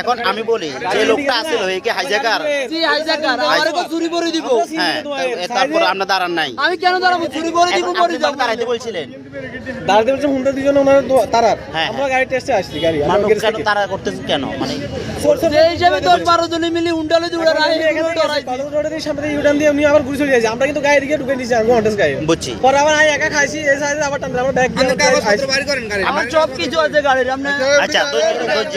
এখন আমি বলি যে লোকটা আছিল এই কি হাইজাকার? জি হাইজাকার আমারে তো চুরি করে দিব। হ্যাঁ তারপর আমরা দাঁড়ান নাই। আমি কেন দাঁড়াবো? চুরি করে দিব আপনি যাব। দাঁড়াইতে বলছিলেন। দাঁড়াতে বলছে হুন্ডা দুজন ওনার তারার। হ্যাঁ, আমরা হ্যাঁ। গাড়ি টেস্টে আসছি গাড়ি। আমরা কেন তারা করতেছেন কেন? মানে হিসাবে জনে মিলি দৌড়া রাই দিয়ে সামনে দিয়ে আবার ঘুরে চলে আমরা কিন্তু গাড়ি দিকে ঢুকে নিয়েছি আমি অন্টেস গাড়ি। বুঝছি। পরে আবার আমি একা খাইছি এই সাইডে আবার টানতে আমরা ব্যাগ দিয়ে খাইছি। আমার সব কিছু আছে গাড়ির আপনি আচ্ছা ধৈর্য ধৈর্য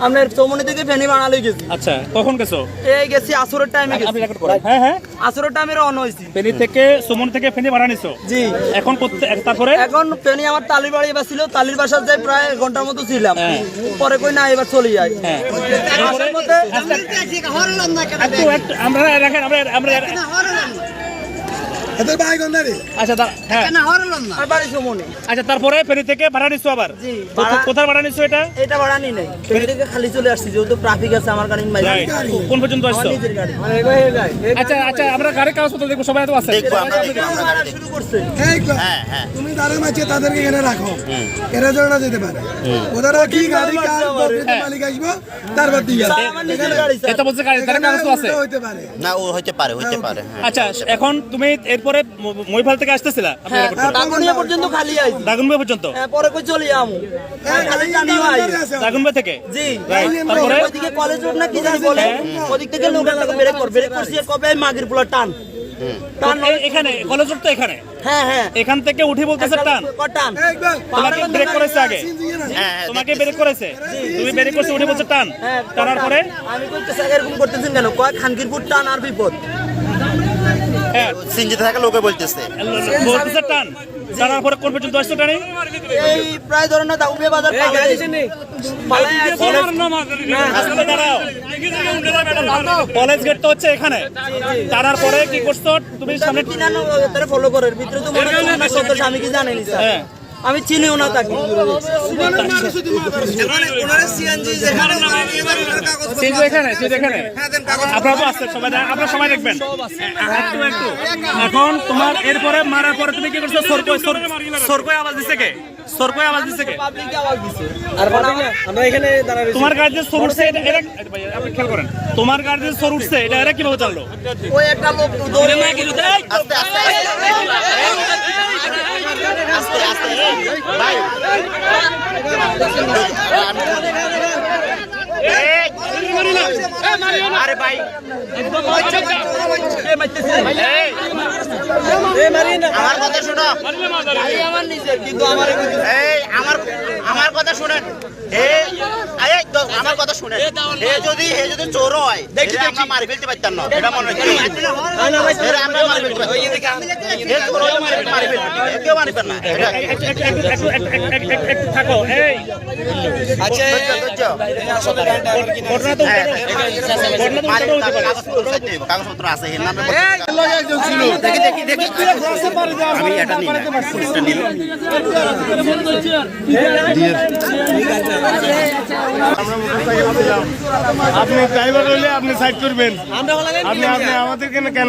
আপনার চৌমনি থেকে ফেনি বানালে গেছি। আচ্ছা কখন গেছো? এই গেছি আসরের টাইমে আপনি গেছি। রেকর্ড করেন। হ্যাঁ হ্যাঁ। আসরের টাইমে রওনা হয়েছি। ফেনী থেকে সুমন থেকে ফেনী ভাড়া জি। এখন করতে- তারপরে? এখন ফেনি আমার তালির বাড়ি এবার ছিল। তালির বাসার যে প্রায় ঘণ্টার মতো ছিলাম। হ্যাঁ। পরে কই না এবার চলে যাই। হ্যাঁ। আসার মধ্যে আচ্ছা হ্যাঁ। আর বাড়ি চৌমনি আচ্ছা তারপরে ফেনী থেকে ভাড়া নিছো আবার? জি কোথায় ভাড়া নিছো এটা? এটা ভাড়া নি নাই। ফেনি থেকে খালি চলে আসছি যেহেতু ট্রাফিক আছে আমার গাড়ি মাইল কোন পর্যন্ত আসছো? আচ্ছা আচ্ছা আমরা সবাই তো আছে। শুরু করছে। হ্যাঁ হ্যাঁ। তুমি মাঝে তাদেরকে এখানে রাখো। এরা যেন না যেতে পারে। ওরা কি গাড়ি কার প্রকৃত মালিক আসব তারপর দিয়ে যাবে। আমার নিজের গাড়ি স্যার। এটা বলছে গাড়ি গাড়ির কাগজ তো আছে। হইতে পারে। না ও হইতে পারে হইতে পারে। আচ্ছা এখন তুমি এরপরে ম- মহিপাল থেকে আসতেছিলা? হ্যাঁ record করেন। দাগুনিয়া পর্যন্ত খালি আইছি। দাগনবাই পর্যন্ত? হ্যাঁ পরে কই চলে খালি দাগনবাই থেকে? জি। তারপরে? ওইদিকে কলেজ রোড না কি জানি বলে? ওদিক থেকে লোক একটা ব্রেক কর ব্রেক করছি কবে মাগির পোলা টান। টান এখানে কলেজ রোড তো এখানে? হ্যাঁ হ্যাঁ। এখান থেকে উঠে বলতেছে টান। টান। তোমাকে ব্রেক করেছে আগে। হ্যাঁ হ্যাঁ, তোমাকে ব্রেক করেছে। তুমি ব্রেক করছে উঠে বলছে টান। হ্যাঁ টানার পরে? আমি কইতেছি এরকম করতেছেন কেন? কয় খানকিরপুর টান আর বিপদ। সিনজিতে থাকা লোকে বলতেছে। বলতেছে টান। টানার পরে কোন পর্যন্ত আসছে টানে? এই প্রায় ধরেন না উবে বাজার কলেজ গেট তো হচ্ছে এখানে। টানার পরে কি করছ? তুমি সামনে ফলো করার ভিতরে তো মনে হচ্ছে না সত্য আমি কি জানেনি স্যার আমি চিনিও না তাকে এখানে সিন্ধু এখানে আপনারা সবাই দে- আপনারা সবাই দেখবেন একটু একটু এখন তোমার এরপরে মারার পরে তুমি কি করছ আওয়াজ দিছে কে আওয়াজ দিছে কে আমরা এখানে তোমার গাড়ি যে সর উঠছে এটা এটা এটা ভাই, আপনি খেয়াল করেন তোমার গাড়ি যে সর উঠছে এটা এরা কীভাবে জানলো ওই একটা লোক দৌড়ে আস্তে আস্তে আমার কথা শোনো এই আমার কথা শুনেন আমার কথা শুনেন এ যদি এ যদি চোর হয় দেখি আমরা মারি ফেলতে পারতাম না এটা মনে এরা আমরা মারি আমি এটা নিই না পুলিশটা নিল আপনি ড্রাইভার হলে আপনি সাইড করবেন আপনি আপনি আমাদের কেন কেন